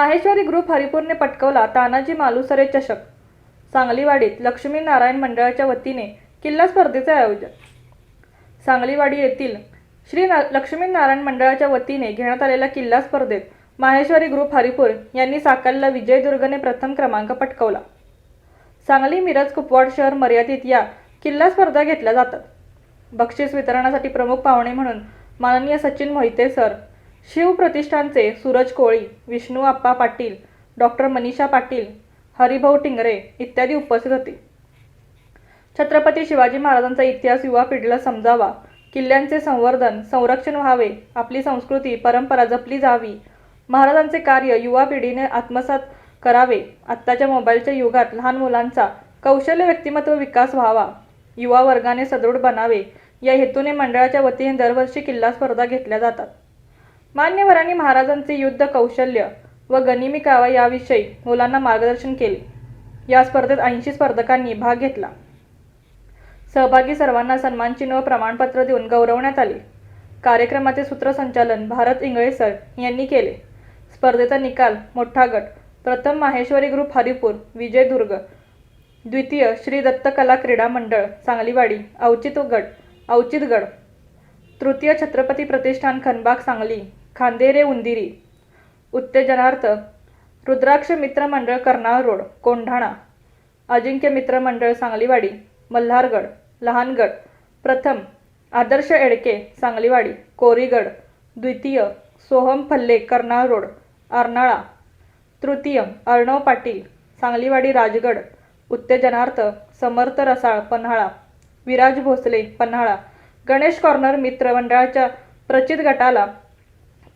Maheshwari group हरिपूरने पटकवला तानाजी मालुसरे चषक. सांगलीवाडीत लक्ष्मी नारायण मंडळाच्या वतीने किल्ला स्पर्धेचे आयोजन. सांगलीवाडी येथील श्री ना लक्ष्मी नारायण मंडळाच्या वतीने घेण्यात आलेल्या किल्ला स्पर्धेत माहेश्वरी ग्रुप हरिपूर यांनी साकारला विजयदुर्गने प्रथम क्रमांक पटकवला. सांगली मिरज कुपवाड शहर मर्यादित या किल्ला स्पर्धा घेतल्या जातात. बक्षीस वितरणासाठी प्रमुख पाहुणे म्हणून माननीय सचिन मोहिते सर शिव प्रतिष्ठानचे सूरज कोळी विष्णू आप्पा पाटील डॉक्टर मनीषा पाटील हरिभाऊ टिंगरे इत्यादी उपस्थित होते. छत्रपती शिवाजी महाराजांचा इतिहास युवा पिढीला समजावा. किल्ल्यांचे संवर्धन संरक्षण व्हावे आपली संस्कृती परंपरा जपली जावी. महाराजांचे कार्य युवा पिढीने आत्मसात करावे. आत्ताच्या मोबाईलच्या युगात लहान मुलांचा कौशल्य व्यक्तिमत्व विकास व्हावा. युवा वर्गाने सदृढ बनावे. या हेतूने मंडळाच्या वतीने दरवर्षी किल्ला स्पर्धा घेतल्या जातात. मान्यवरांनी महाराजांचे युद्ध कौशल्य व गनिमी कावा याविषयी मुलांना मार्गदर्शन केले. या स्पर्धेत ऐंशी स्पर्धकांनी भाग घेतला. सहभागी सर्वांना सन्मानचिन्ह व प्रमाणपत्र देऊन गौरवण्यात आले. कार्यक्रमाचे सूत्रसंचालन भारत इंगळे सर यांनी केले. स्पर्धेचा निकाल मोठा गट प्रथम माहेश्वरी ग्रुप हरिपूर विजयदुर्ग द्वितीय श्री दत्त कला क्रीडा मंडळ सांगलीवाडी औचित गट अवचितगड तृतीय छत्रपती प्रतिष्ठान खनबाग सांगली खांदेरे उंदिरी. उत्तेजनार्थ रुद्राक्ष मित्रमंडळ कर्नाळ रोड कोंढाणा. अजिंक्य मित्रमंडळ सांगलीवाडी मल्हारगड लहानगड. प्रथम आदर्श एडके सांगलीवाडी. कोरीगड द्वितीय सोहम फल्ले कर्नाळ रोड अर्नाळा तृतीय अर्णव पाटील सांगलीवाडी राजगड. उत्तेजनार्थ समर्थ रसाळ पन्हाळा. विराज भोसले पन्हाळा. गणेश कॉर्नर मित्रमंडळाच्या प्रचित गटाला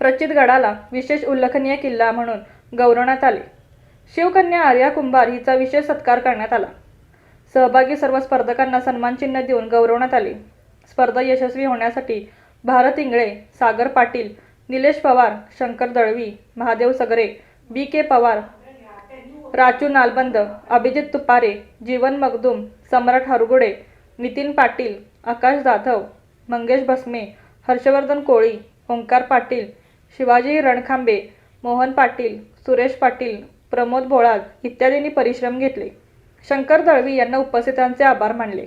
प्रचित गडाला विशेष उल्लेखनीय किल्ला म्हणून गौरवण्यात आले. शिवकन्या आर्या कुंभार हिचा विशेष सत्कार करण्यात आला. सहभागी सर्व स्पर्धकांना सन्मानचिन्ह देऊन गौरवण्यात आले. स्पर्धा यशस्वी होण्यासाठी भारत इंगळे सागर पाटील निलेश पवार शंकर दळवी महादेव सगरे बी के पवार राजू नालबंद अभिजित तुपारे जीवन मगदूम सम्राट हरगुडे नितीन पाटील आकाश जाधव मंगेश भस्मे हर्षवर्धन कोळी ओंकार पाटील शिवाजी रणखांबे मोहन पाटील सुरेश पाटील प्रमोद बोळाग इत्यादींनी परिश्रम घेतले. शंकर दळवी यांना उपस्थितांचे आभार मानले.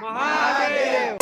Mahadev!